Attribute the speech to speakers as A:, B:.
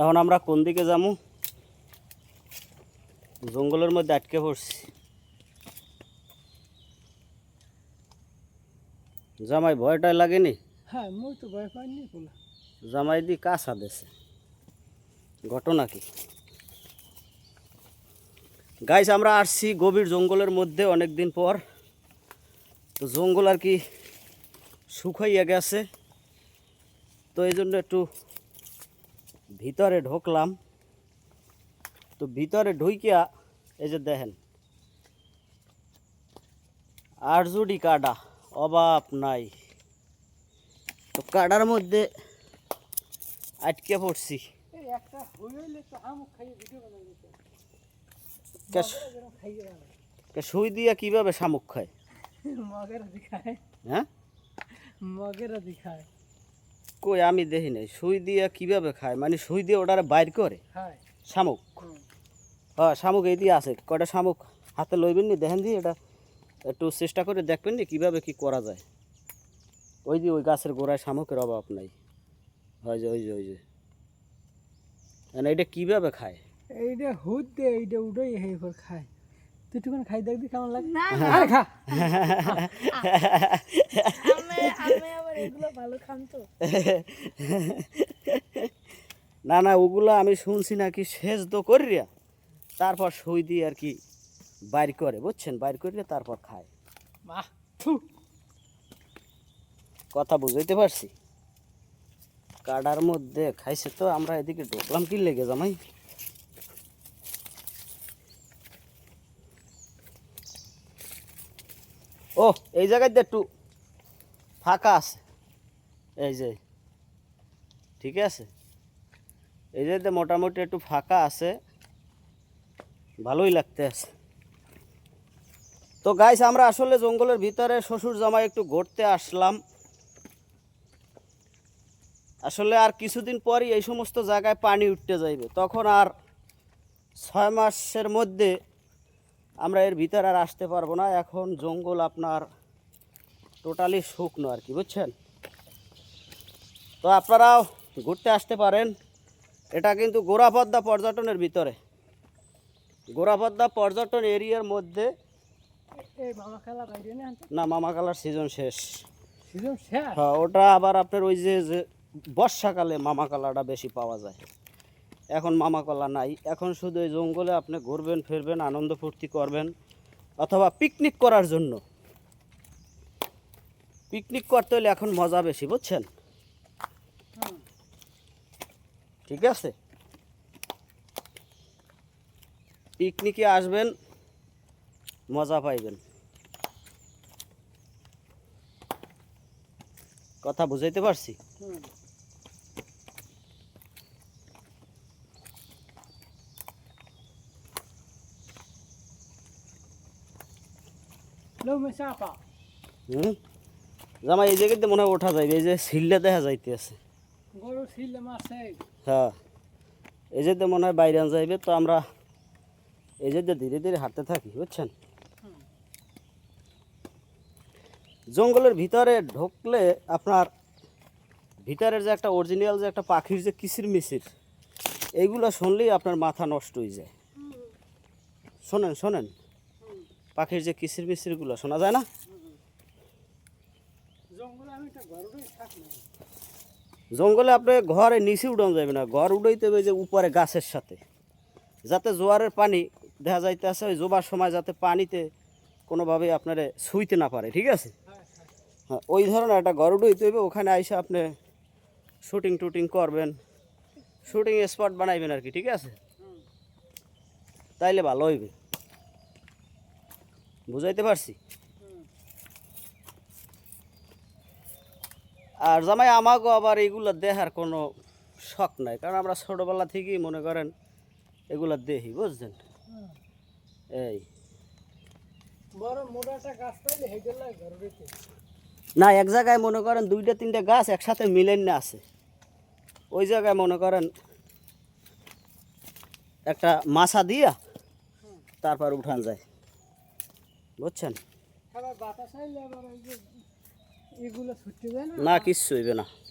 A: এখন
B: আমরা কোন দিকে যাব জঙ্গলের মধ্যে আটকে পড়ছি। জামাই ভয়টাই লাগেনি?
A: হ্যাঁ মুই তো ভয় পাইনি
B: জামাই দি কাঁচা দেশে ঘটনা কি? গাইস আমরা আসছি গভীর জঙ্গলের মধ্যে অনেক দিন পর। তো জঙ্গল আর কি শুকাইয়া গেছে। তো এই জন্য একটু ভিতরে ঢুকলাম। তো ভিতরে ঢুকিয়া এই যে দেখেন আরজুডি কাডা অভাব নাই। তো কাডার মধ্যে আটকে পড়ছি। সুই দিয়া কীভাবে শামুক খায়?
A: মগেরা দিখায়
B: হ্যাঁ?
A: মগেরা দিখায়
B: কই আমি দেখি নাই। সুই দিয়ে কীভাবে খায়? মানে সুই দিয়ে ওটারে বাইর করে?
A: হ্যাঁ।
B: শামুক। হ্যাঁ শামুক এই দিয়ে আছে। কয়টা শামুক হাতে লইবেন নি? দেখেন দি এটা একটু চেষ্টা করে দেখবেন নি কীভাবে কি করা যায়। ওই যে ওই গাছের গোড়ায় শামুকের অভাব নাই। হয় যে ওই যে ওই যে। মানে এটা কীভাবে খায়?
A: এইটা হুদ দে এইটা উড়াই হেই করে খায়। তুই টুকুন খাই দেখবি কেমন লাগে। আরে খা।
B: না না ওগুলো আমি শুনছি নাকি শেষ তো করিয়া তারপর সই দিয়ে আর কি বাইর করে বুঝছেন? বাইর করিয়া তারপর খায়। কথা বুঝাইতে পারছি? কাডার মধ্যে খাইছে তো আমরা এদিকে ঢুকলাম কি লেগে জামাই? ও এই জায়গায় একটু। ফাঁকা আছে। এই যে, ঠিক আছে? এই যে মোটামুটি একটু ফাঁকা আছে। ভালোই লাগতে আছে। তো গাইস আমরা আসলে জঙ্গলের ভিতরে শ্বশুর জামাই একটু ঘুরতে আসলাম। আসলে আর কিছুদিন পরই এই সমস্ত জায়গায় পানি উঠতে যাইবে। তখন আর ছয় মাসের মধ্যে আমরা এর ভিতরে আর আসতে পারব না। এখন জঙ্গল আপনার টোটালি শুকনো আর কি বুঝছেন? তো আপনারাও ঘুরতে আসতে পারেন। এটা কিন্তু গোড়াপদ্মা পর্যটনের ভিতরে। গোড়াপদ্মা পর্যটন এরিয়ার মধ্যে
A: না
B: মামা মামাকালার সিজন শেষ। হ্যাঁ ওটা আবার আপনার ওই যে যে বর্ষাকালে মামা কালাটা বেশি পাওয়া যায়। এখন মামা কলা নাই। এখন শুধু এই জঙ্গলে আপনি ঘুরবেন ফিরবেন আনন্দ ফুর্তি করবেন অথবা পিকনিক করার জন্য। পিকনিক করতে হলে এখন মজা বেশি বুঝছেন? ঠিক আছে? পিকনিকে আসবেন মজা পাইবেন। কথা বুঝাইতে পারছি?
A: হুম।
B: জামা এই জায়গাতে মনে হয় ওঠা যাবে এই যে সিলটা দেখা যাইতে আছে হ্যাঁ এই যে মনে হয় বাইরে যাইবে তো আমরা এই যে ধীরে ধীরে হাঁটতে থাকি বুঝছেন? জঙ্গলের ভিতরে ঢুকলে আপনার ভিতরের যে একটা অরিজিনাল যে একটা পাখির যে কিসির মিসির এইগুলো শুনলেই আপনার মাথা নষ্ট হয়ে যায়। শোনেন শোনেন পাখির যে কিসির মিসিরগুলো শোনা যায় না?
A: জঙ্গলে
B: আপনি ঘরে নিচে উঠানো যাবে না, ঘর উঠাইতে হবে যে উপরে গাছের সাথে। যাতে জোয়ারের পানি দেখা যাইতে আছে ওই জোবার সময় যাতে পানিতে কোনোভাবে আপনারে ছুঁইতে না পারে, ঠিক আছে?
A: হ্যাঁ
B: ওই ধরনের একটা ঘর উঠাইতে হবে, ওখানে আইসে আপনি শুটিং টুটিং করবেন শুটিং স্পট বানাইবেন আর কি, ঠিক আছে? তাইলে ভালো হইবে। বুঝাইতে পারছি? আর জামাই আমাকেও আবার এগুলো দেখার কোনো শখ নাই। কারণ আমরা ছোটোবেলা থেকেই মনে করেন এগুলো দেখি বুঝছেন? এই। না এক জায়গায় মনে করেন দুইটা তিনটা গাছ একসাথে মিলেন না আছে। ওই জায়গায় মনে করেন একটা মাছা দিয়া তারপর উঠান যায়। বুঝছেন?
A: বাতাস
B: না কিচ্ছু হইবে না।